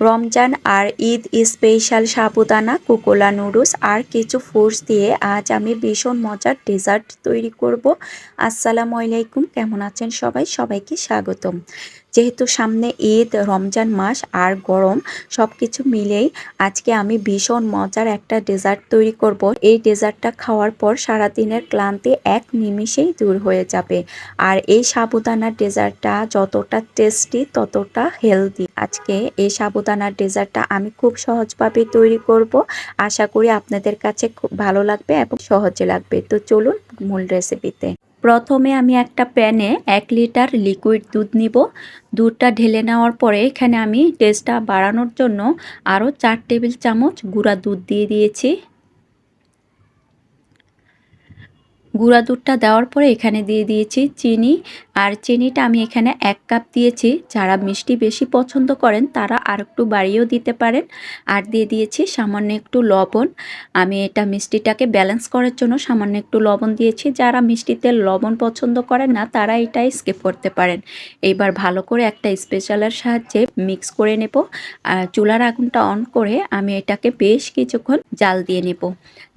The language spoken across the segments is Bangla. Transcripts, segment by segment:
রমজান আর ঈদ স্পেশাল সাবুদানা, কোকোলা নুডলস আর কিছু ফ্রুটস দিয়ে আজ আমি ভীষণ মজার ডেজার্ট তৈরি করব। আসসালামু আলাইকুম, কেমন আছেন সবাই? সবাইকে স্বাগতম। যেহেতু সামনে ঈদ, রমজান মাস আর গরম সব কিছু মিলেই আজকে আমি ভীষণ মজার একটা ডেজার্ট তৈরি করব। এই ডেজার্টটা খাওয়ার পর সারাদিনের ক্লান্তি এক নিমিষেই দূর হয়ে যাবে। আর এই সাবুদানার ডেজার্টটা যতটা টেস্টি ততটা হেলদি আজকে এই সাবুদানার ডেজার্টটা আমি খুব সহজভাবে তৈরি করব। আশা করি আপনাদের কাছে খুব ভালো লাগবে এবং সহজে লাগবে। তো চলুন মূল রেসিপিতে প্রথমে আমি একটা প্যানে এক লিটার লিকুইড দুধ নিব। দুধটা ঢেলে নেওয়ার পরে এখানে আমি টেস্টটা বাড়ানোর জন্য আরও চার টেবিল চামচ গুঁড়া দুধ দিয়ে দিয়েছি। গুঁড়া দুধটা দেওয়ার পরে এখানে দিয়ে দিয়েছি চিনি। আর চিনিটা আমি এখানে এক কাপ দিয়েছি। যারা মিষ্টি বেশি পছন্দ করেন, তারা আর একটু বাড়িয়েও দিতে পারেন। আর দিয়ে দিয়েছি সামান্য একটু লবণ। আমি এটা মিষ্টিটাকে ব্যালেন্স করার জন্য সামান্য একটু লবণ দিয়েছি। যারা মিষ্টিতে লবণ পছন্দ করেন না, তারা এটা স্কিপ করতে পারেন। এইবার ভালো করে একটা স্পেশালের সাহায্যে মিক্স করে নেব। চুলার আগুনটা অন করে আমি এটাকে বেশ কিছুক্ষণ জাল দিয়ে নেব।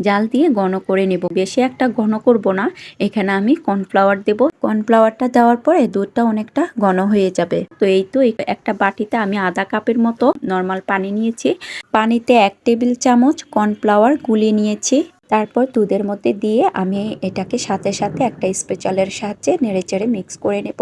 জাল দিয়ে ঘন করে নেব। বেশি একটা ঘন করব না। এখানে আমি কর্নফ্লাওয়ার দেব। কর্নফ্লাওয়ারটা দেওয়ার পরে দুধটা অনেকটা ঘন হয়ে যাবে। তো এই তো একটা বাটিতে আমি আধা কাপের মতো নর্মাল পানি নিয়েছি। পানিতে এক টেবিল চামচ কর্নফ্লাওয়ার গুলিয়ে নিয়েছি। তারপর দুধের মধ্যে দিয়ে আমি এটাকে সাথে সাথে একটা স্পেশালের সাহায্যে নেড়ে চেড়ে মিক্স করে নেব।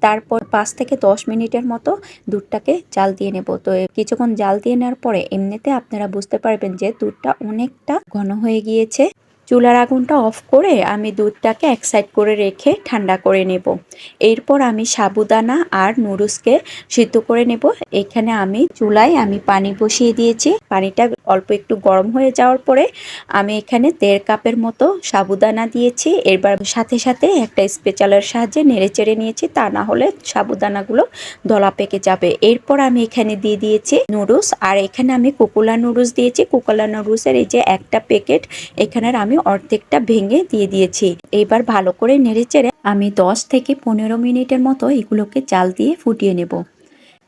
তারপর পাঁচ থেকে দশ মিনিটের মতো দুধটাকে জাল দিয়ে নেব। তো কিছুক্ষণ জাল দিয়ে নেওয়ার পরে এমনিতে আপনারা বুঝতে পারবেন যে দুধটা অনেকটা ঘন হয়ে গিয়েছে। চুলার আগুনটা অফ করে আমি দুধটাকে এক সাইড করে রেখে ঠান্ডা করে নেব। এরপর আমি সাবুদানা আর নুডলসকে সিদ্ধ করে নেব। এখানে আমি চুলায় আমি পানি বসিয়ে দিয়েছি। পানিটা অল্প একটু গরম হয়ে যাওয়ার পরে আমি এখানে দেড় কাপের মতো সাবুদানা দিয়েছি। এবার সাথে সাথে একটা স্পেশালের সাহায্যে নেড়ে চেড়ে নিয়েছি। তা না হলে সাবুদানাগুলো দলা পেকে যাবে। এরপর আমি এখানে দিয়ে দিয়েছি নুডলস। আর এখানে আমি কুকুলা নুডলস দিয়েছি। কুকুলা নুডলসের এই যে একটা প্যাকেট এখানের আমি অর্ধেকটা ভেঙে দিয়ে দিয়েছি। এবার ভালো করে নেড়ে চেড়ে আমি দশ থেকে পনেরো মিনিটের মতো এগুলোকে জাল দিয়ে ফুটিয়ে নেব।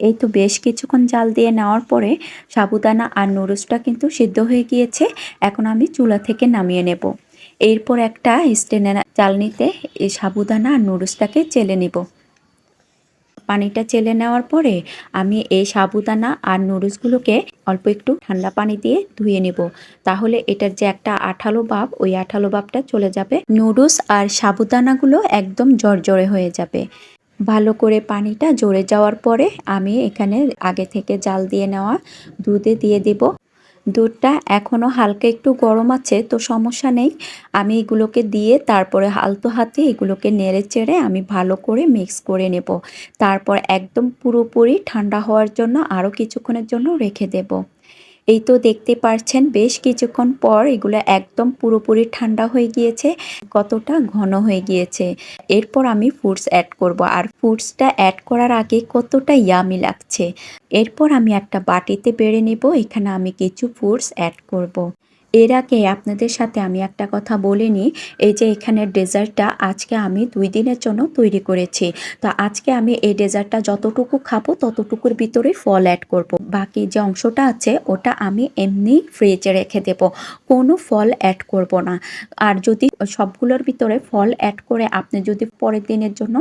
এই তো বেশ কিছুক্ষণ জাল দিয়ে নেওয়ার পরে সাবুদানা আর নুডলসটা কিন্তু সিদ্ধ হয়ে গিয়েছে। এখন আমি চুলা থেকে নামিয়ে নেব। এরপর একটা স্টেনের চালনিতে এই সাবুদানা আর নুডলসটাকে চেলে নেব। পানিটা চেলে নেওয়ার পরে আমি এই সাবুদানা আর নুডলসগুলোকে অল্প একটু ঠান্ডা পানি দিয়ে ধুয়ে নেব। তাহলে এটার যে একটা আঠালো ভাব, ওই আঠালো ভাবটা চলে যাবে। নুডলস আর সাবুদানাগুলো একদম জর্জরে হয়ে যাবে। ভালো করে পানিটা জড়ে যাওয়ার পরে আমি এখানে আগে থেকে জাল দিয়ে নেওয়া দুধে দিয়ে দেব। দুধটা এখনও হালকা একটু গরম আছে, তো সমস্যা নেই। আমি এগুলোকে দিয়ে তারপরে আলতো হাতে এগুলোকে নেড়ে চেড়ে আমি ভালো করে মিক্স করে নেব। তারপর একদম পুরোপুরি ঠান্ডা হওয়ার জন্য আরও কিছুক্ষণের জন্য রেখে দেব। এই তো দেখতে পারছেন, বেশ কিছুক্ষণ পর এগুলো একদম পুরোপুরি ঠান্ডা হয়ে গিয়েছে, কতটা ঘন হয়ে গিয়েছে এরপর আমি ফুডস অ্যাড করব, আর ফুডসটা অ্যাড করার আগে কতটা ইয়ামি লাগছে এরপর আমি একটা বাটিতে বেড়ে নেব, এখানে আমি কিছু ফুডস অ্যাড করব। এর আগে আপনাদের সাথে আমি একটা কথা বলে নিই এই যে এখানে ডেজার্টটা আজকে আমি দুই দিনের জন্য তৈরি করেছি। তো আজকে আমি এই ডেজার্টটা যতটুকু খাব ততটুকুর ভিতরে ফল অ্যাড করব। বাকি যে অংশটা আছে ওটা আমি এমনি ফ্রিজে রেখে দেব। কোনো ফল অ্যাড করব না। আর যদি সবগুলোর ভিতরে ফল অ্যাড করে আপনি যদি পরের দিনের জন্য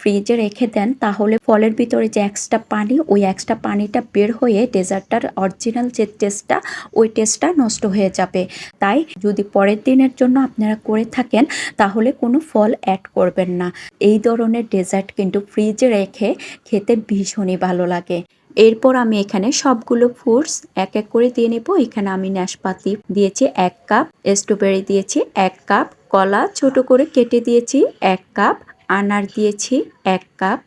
ফ্রিজে রেখে দেন, তাহলে ফলের ভিতরে যে এক্সট্রা পানি, ওই এক্সট্রা পানিটা বের হয়ে ডেজার্টটার অরিজিনাল যে টেস্টটা ওই টেস্টটা নষ্ট হয়ে যাবে। যাবে। তাই যদি পরের দিনের জন্য আপনারা করে থাকেন, তাহলে কোনো ফল অ্যাড করবেন না। এই ধরনের ডেজার্ট কিন্তু ফ্রিজে রেখে খেতে ভীষণই ভালো লাগে। এরপর আমি এখানে সবগুলো ফ্রুটস এক এক করে দিয়ে নেব। এখানে আমি নাশপাতি দিয়েছি এক কাপ স্ট্রবেরি দিয়েছি এক কাপ কলা ছোট করে কেটে দিয়েছি এক কাপ আনার দিয়েছি এক কাপ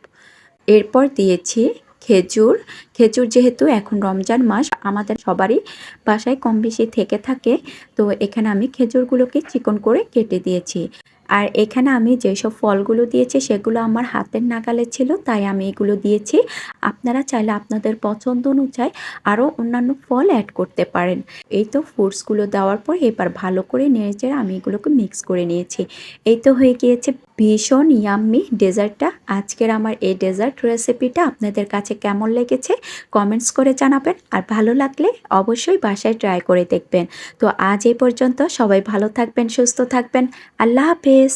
এরপর দিয়েছি খেজুর। খেজুর যেহেতু এখন রমজান মাস, আমাদের সবারই বাসায় কম বেশি থেকে থাকে। তো এখানে আমি খেজুরগুলোকে চিকন করে কেটে দিয়েছি। আর এখানে আমি যেসব ফলগুলো দিয়েছি, সেগুলো আমার হাতের নাগালে ছিল, তাই আমি এগুলো দিয়েছি। আপনারা চাইলে আপনাদের পছন্দ অনুযায়ী আরও অন্যান্য ফল অ্যাড করতে পারেন। এই তো ফ্রুটসগুলো দেওয়ার পর এবার ভালো করে নেড়ে আমি এগুলোকে মিক্স করে নিয়েছি। এই তো হয়ে গিয়েছে ভীষণ ইয়াম্মি ডেজার্টটা আজকের আমার এই ডেজার্ট রেসিপিটা আপনাদের কাছে কেমন লেগেছে কমেন্টস করে জানাবেন। আর ভালো লাগলে অবশ্যই বাসায় ট্রাই করে দেখবেন। তো আজ এই পর্যন্ত সবাই ভালো থাকবেন, সুস্থ থাকবেন। আল্লাহ হাফেজ।